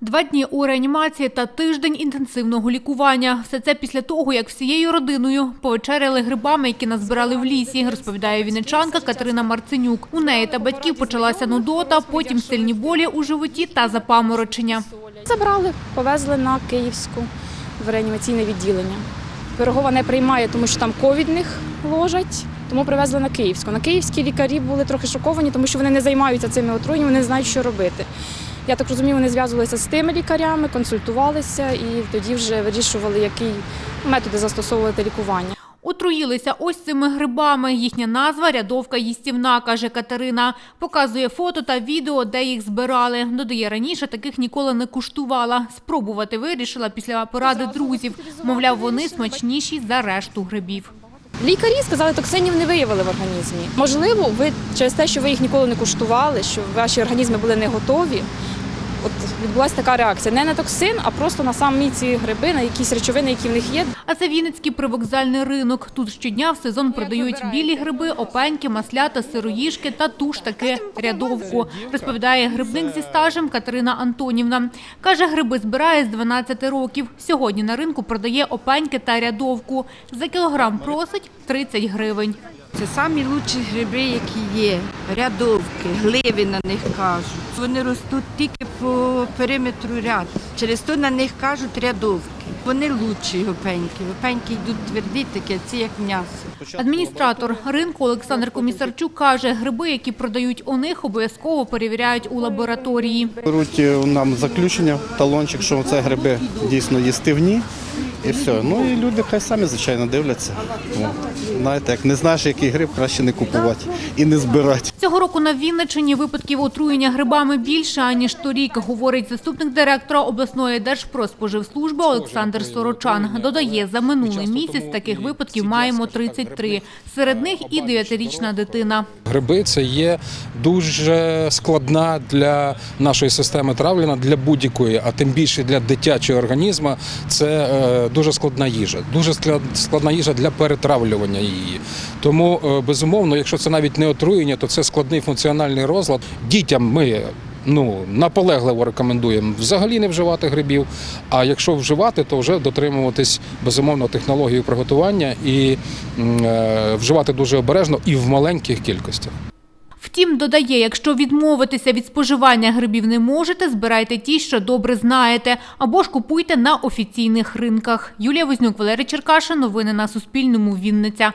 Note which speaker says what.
Speaker 1: Два дні у реанімації та тиждень інтенсивного лікування. Все це після того, як всією родиною повечеряли грибами, які назбирали в лісі, розповідає вінничанка Катерина Марценюк. У неї та батьків почалася нудота, потім сильні болі у животі та запаморочення.
Speaker 2: Забрали, повезли на Київську в реанімаційне відділення. Пирогова не приймає, тому що там ковідних ложать, тому привезли на Київську. На Київській лікарі були трохи шоковані, тому що вони не займаються цими отруєннями, вони не знають, що робити. Я так розумію, вони зв'язувалися з тими лікарями, консультувалися і тоді вже вирішували, які методи застосовувати лікування.
Speaker 1: Отруїлися ось цими грибами. Їхня назва – рядовка їстівна, каже Катерина. Показує фото та відео, де їх збирали. Додає, раніше таких ніколи не куштувала. Спробувати вирішила після поради друзів. Мовляв, вони смачніші за решту грибів.
Speaker 2: Лікарі сказали, токсинів не виявили в організмі. Можливо, ви через те, що ви їх ніколи не куштували, що ваші організми були не готові. От відбулася така реакція не на токсин, а просто на самі ці гриби, на якісь речовини, які в них є.
Speaker 1: А це Вінницький привокзальний ринок. Тут щодня в сезон продають білі гриби, опеньки, маслята, сироїшки та ту ж таки рядовку. Розповідає грибник зі стажем Катерина Антонівна. Каже, гриби збирає з 12 років. Сьогодні на ринку продає опеньки та рядовку. За кілограм просить 30 гривень.
Speaker 3: Це самі лучші гриби, які є. Рядовки, гливи на них кажуть. Вони ростуть тільки по периметру ряд. Через то на них кажуть рядовки. Вони лучші опеньки. Опеньки йдуть тверді, такі, ці як м'ясо.
Speaker 1: Адміністратор ринку Олександр Комісарчук каже, гриби, які продають у них, обов'язково перевіряють у лабораторії.
Speaker 4: Беруть е, нам заключення, талончик, що це гриби дійсно їстивні. І все. Ну і люди хай самі, звичайно, дивляться. От. Знаєте, як не знаєш, який гриб, краще не купувати і не збирати.
Speaker 1: Цього року на Вінниччині випадків отруєння грибами більше, аніж торік, говорить заступник директора обласної Держпродспоживслужби Олександр Сорочан. Додає, за минулий місяць таких випадків маємо 33. Серед них і 9-річна дитина.
Speaker 5: Гриби це є дуже складна для нашої системи травлення, для будь-якої, а тим більше для дитячого організму. Це е, дуже складна їжа, дуже складна їжа для перетравлювання її. Тому, е, безумовно, якщо це навіть не отруєння, то це складний функціональний розлад. Дітям ми. Ну, наполегливо рекомендуємо взагалі не вживати грибів. А якщо вживати, то вже дотримуватись безумовно технології приготування і е, вживати дуже обережно і в маленьких кількостях.
Speaker 1: Втім, додає, якщо відмовитися від споживання грибів не можете, збирайте ті, що добре знаєте, або ж купуйте на офіційних ринках. Юлія Вознюк, Валерій Черкаша. Новини на Суспільному. Вінниця.